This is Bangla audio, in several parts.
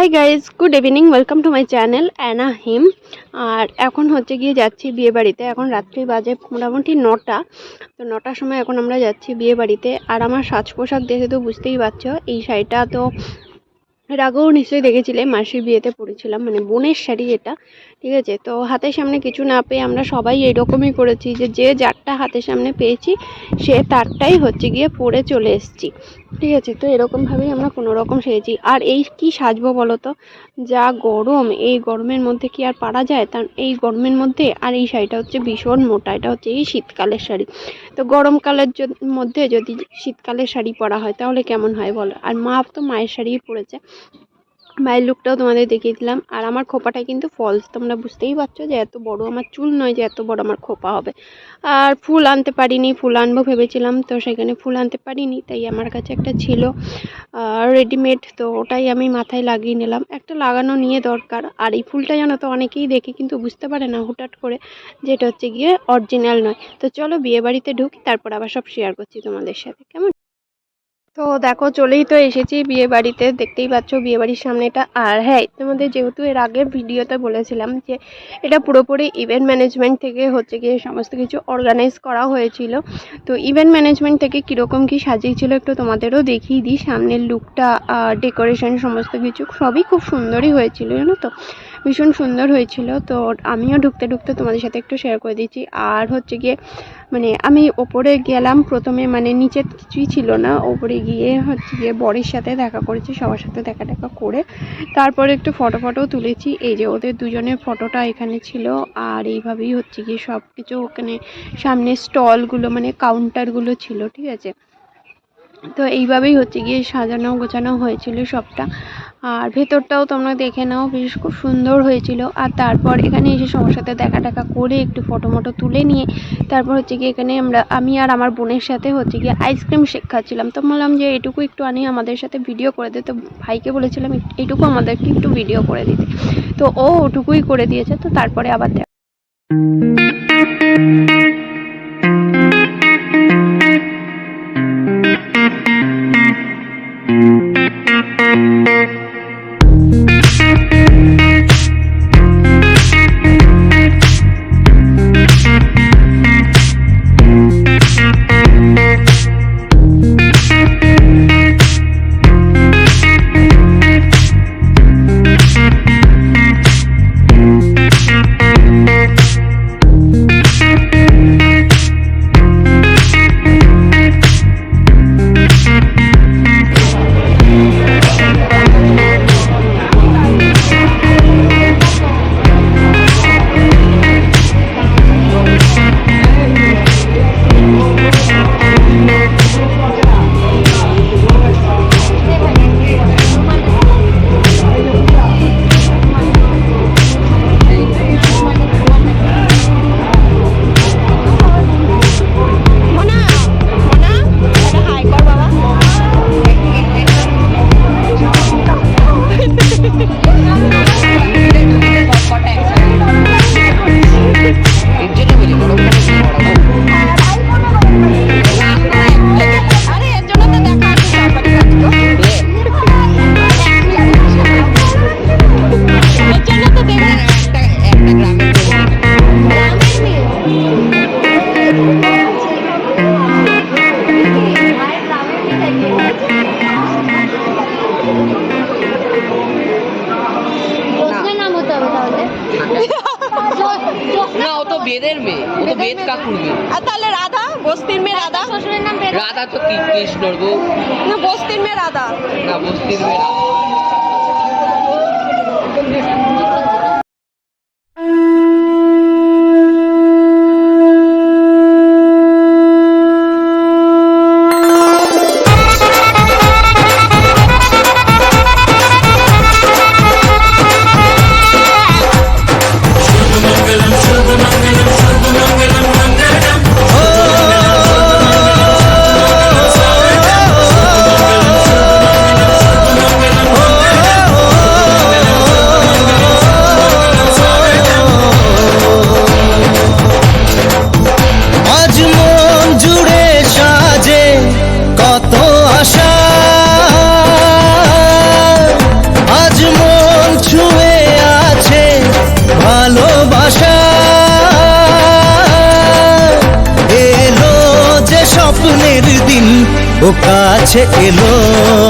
Hi guys good evening welcome to my channel Anna হিম আর এখন হচ্ছে গিয়ে যাচ্ছি বিয়ে বাড়িতে। এখন রাত্রি বাজে মোটামুটি নটা। তো নটার সময় এখন আমরা যাচ্ছি বিয়ে বাড়িতে। আর আমার সাজ পোশাক দেখে তো বুঝতেই পারছ, এই শাড়িটা তো এর আগেও নিশ্চয়ই দেখেছিলে, মাসির বিয়েতে পরেছিলাম। মানে বোনের শাড়ি এটা, ঠিক আছে? তো হাতের সামনে কিছু না পেয়ে আমরা সবাই এরকমই করেছি যে যে যারটা হাতের সামনে পেয়েছি, সে তারটাই হচ্ছে গিয়ে পরে চলে এসেছি। ঠিক আছে, তো এরকমভাবেই আমরা কোনো রকম সেজেছি। আর এই কি সাজবো বলো তো যা গরম, এই গরমের মধ্যে কি আর পারা যায়? তার এই গরমের মধ্যে, আর এই শাড়িটা হচ্ছে ভীষণ মোটা, এটা হচ্ছে এই শীতকালের শাড়ি। তো গরমকালের মধ্যে যদি শীতকালের শাড়ি পরা হয়, তাহলে কেমন হয় বলো? আর মা তো মায়ের শাড়িই পরেছে। মায়ের লুকটাও তোমাদের দেখিয়ে দিলাম। আর আমার খোপাটা কিন্তু ফলস তোমরা বুঝতেই পারছ যে এত বড় আমার চুল নয় যে এত বড় আমার খোপা হবে। আর ফুল আনতে পারিনি, ফুল আনব ভেবেছিলাম, তো সেখানে ফুল আনতে পারিনি, তাই আমার কাছে একটা ছিল রেডিমেড তো ওটাই আমি মাথায় লাগিয়ে নিলাম। একটা লাগানো নিয়ে দরকার। আর এই ফুলটা জানো তো অনেকেই দেখে, কিন্তু বুঝতে পারে না হুটহাট করে যেটা হচ্ছে গিয়ে অরিজিনাল নয়। তো চলো বিয়ে বাড়িতে ঢুকি, তারপর আবার সব শেয়ার করছি তোমাদের সাথে। কেমন? তো দেখো, চলেই তো এসেছি বিয়ে বাড়িতে দেখতেই পাচ্ছ বিয়ে বাড়ির সামনেটা। আর হ্যাঁ তোমাদের যেহেতু এর আগের ভিডিওতে বলেছিলাম যে এটা পুরোপুরি ইভেন্ট ম্যানেজমেন্ট থেকে হচ্ছে গিয়ে সমস্ত কিছু অর্গানাইজ করা হয়েছিল। তো ইভেন্ট ম্যানেজমেন্ট থেকে কীরকম কী সাজিয়েছিল একটু তোমাদেরও দেখিয়ে দিই। সামনের লুকটা ডেকোরেশন সমস্ত কিছু সবই খুব সুন্দরই হয়েছিল, জানো তো? ভীষণ সুন্দর হয়েছিল। তো আমিও ঢুকতে ঢুকতে তোমাদের সাথে একটু শেয়ার করে দিচ্ছি। আর হচ্ছে গিয়ে মানে আমি ওপরে গেলাম প্রথমে মানে নিচে কিছুই ছিল না। ওপরে গিয়ে হচ্ছে গিয়ে বরের সাথে দেখা করেছি, সবার সাথে দেখা দেখা করে। তারপরে একটু ফটো ফটো তুলেছি। এই যে ওদের দুজনের ফটোটা এখানে ছিল। আর এইভাবেই হচ্ছে গিয়ে সব কিছু ওখানে সামনে স্টলগুলো মানে কাউন্টারগুলো ছিল, ঠিক আছে? তো এইভাবেই হচ্ছে গিয়ে সাজানো গোছানো হয়েছিল সবটা। আর ভেতরটাও তোমরা দেখে নাও, বেশ খুব সুন্দর হয়েছিল। আর তারপর এখানে এসে সবার সাথে দেখা টাকা করে একটু ফটো মটো তুলে নিয়ে, তারপর হচ্ছে গিয়ে এখানে আমরা, আমি আর আমার বোনের সাথে হচ্ছে গিয়ে আইসক্রিম শেক খাচ্ছিলাম। তো বললাম যে এটুকু একটু আনি, আমাদের সাথে ভিডিও করে দে। তো ভাইকে বলেছিলাম এটুকু আমাদেরকে একটু ভিডিও করে দিতে। তো ও ওটুকুই করে দিয়েছে। তো তারপরে আবার দেখ বেদের মেয়ে ও তো বেদ কাকুর মেয়ে। আর তাহলে রাধা বস্তির মেয়ে রাধা? শ্বশুরের নাম বেদ। রাধা তো কি কৃষ্ণর গো। না বস্তির মেয়ে রাধা। না বস্তির মেয়ে রাধা। কাছে এলো।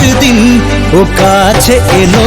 স্বপ্নের দিন ও কাছে এলো।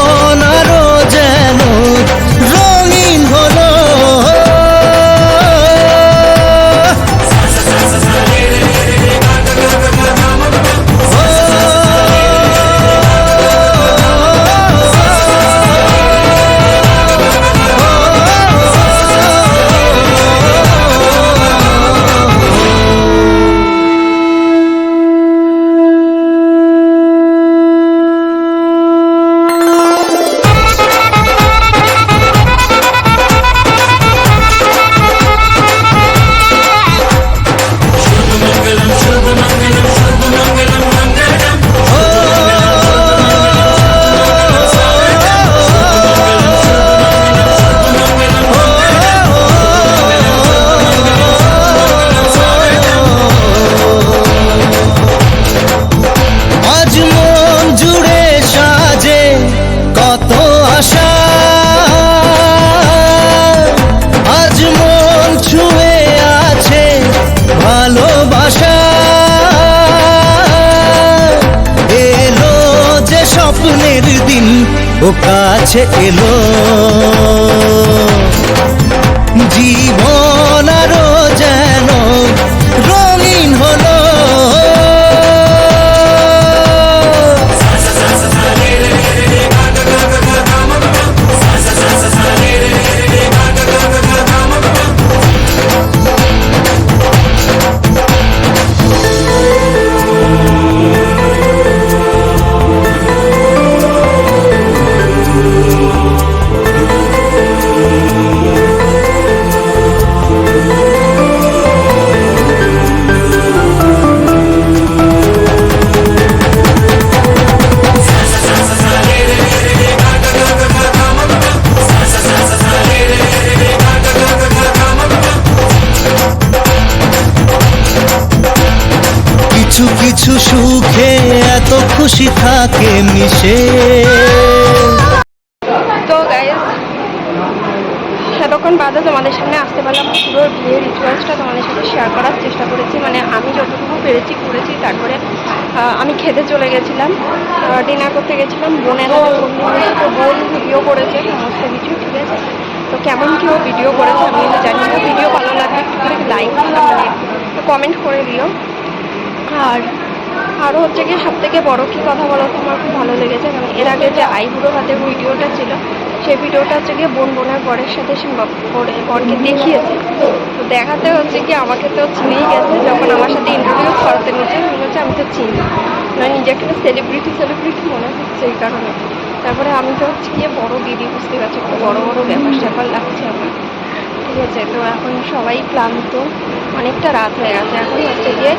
ও কাছে এলো। জীবন কিছু সুখে এত খুশি থাকে মিশে। তো গাইজ সেতক্ষণ বাদে তোমাদের সামনে আসতে পারলাম পুরো বিয়ের রিচুয়ালসটা তোমাদের সাথে শেয়ার করার চেষ্টা করেছি। মানে আমি যতটুকু পেরেছি করেছি, তারপরে আমি খেতে চলে গেছিলাম। ডিনার করতে গেছিলাম। বোনের তো বোন ভিডিও করেছে, সমস্ত কিছু, ঠিক আছে? তো কেমন কেউ ভিডিও করেছে আমি জানি না। ভিডিও ভালো লাগলে লাইক মানে কমেন্ট করে দিও। আর আরও হচ্ছে গিয়ে সব থেকে বড়ো কী কথা বলো তো? আমার খুব ভালো লেগেছে। মানে এর আগে যে আইবুড়ো হাতের ভিডিওটা ছিল, সেই ভিডিওটা হচ্ছে গিয়ে বোন বোনের বরের সাথে বরে বরকে দেখিয়েছে। তো দেখাতে হচ্ছে কি আমাকে তো চিনেই গেছে যখন আমার সাথে ইন্টারভিউ করাতে নিচে মনে হচ্ছে আমি তো চিনি মানে নিজেকে তো সেলিব্রিটি সেলিব্রিটি মনে হচ্ছে এই কারণে। তারপরে আমি তো হচ্ছে গিয়ে বড় দিদি, বুঝতে পারছি, একটু বড় বড় ব্যাপার স্যাপার লাগছে আমার। ঠিক আছে, তো এখন সবাই ক্লান্ত, অনেকটা রাত হয়ে গেছে। এখন হচ্ছে গিয়ে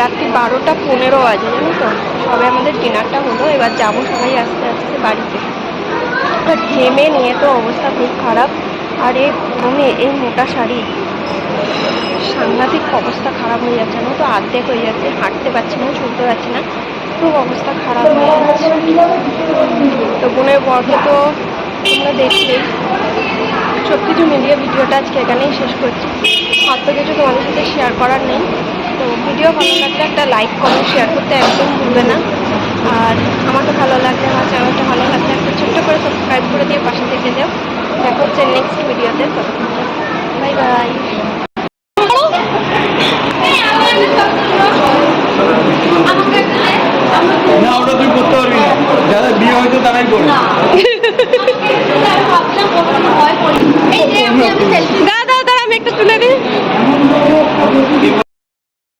রাত্রি বারোটা পনেরো বাজে, জানো তো? সবে আমাদের ডিনারটা হলো, এবার যাব সবাই আস্তে আস্তে বাড়িতে। ঘেমে নিয়ে তো অবস্থা খুব খারাপ। আর এই গরমে এই মোটা শাড়ি, সাংঘাতিক অবস্থা খারাপ হয়ে যাচ্ছে না তো? আর্ধেক হয়ে যাচ্ছে, হাঁটতে পারছি না, চলতে পারছি না, খুব অবস্থা খারাপ হয়ে যাচ্ছে। তো বোনের বরকে তো তোমরা দেখলেই সব কিছু মিলিয়ে ভিডিওটা আজকে এখানেই শেষ করছি। অত কিছু তোমাদের সাথে শেয়ার করার নেই। তো ভিডিও ভালো লাগলে একটা লাইক কমেন্ট শেয়ার করতে একদম ভুলবে না। আর আমাকে ভালো লাগলে আমার চ্যানেলটা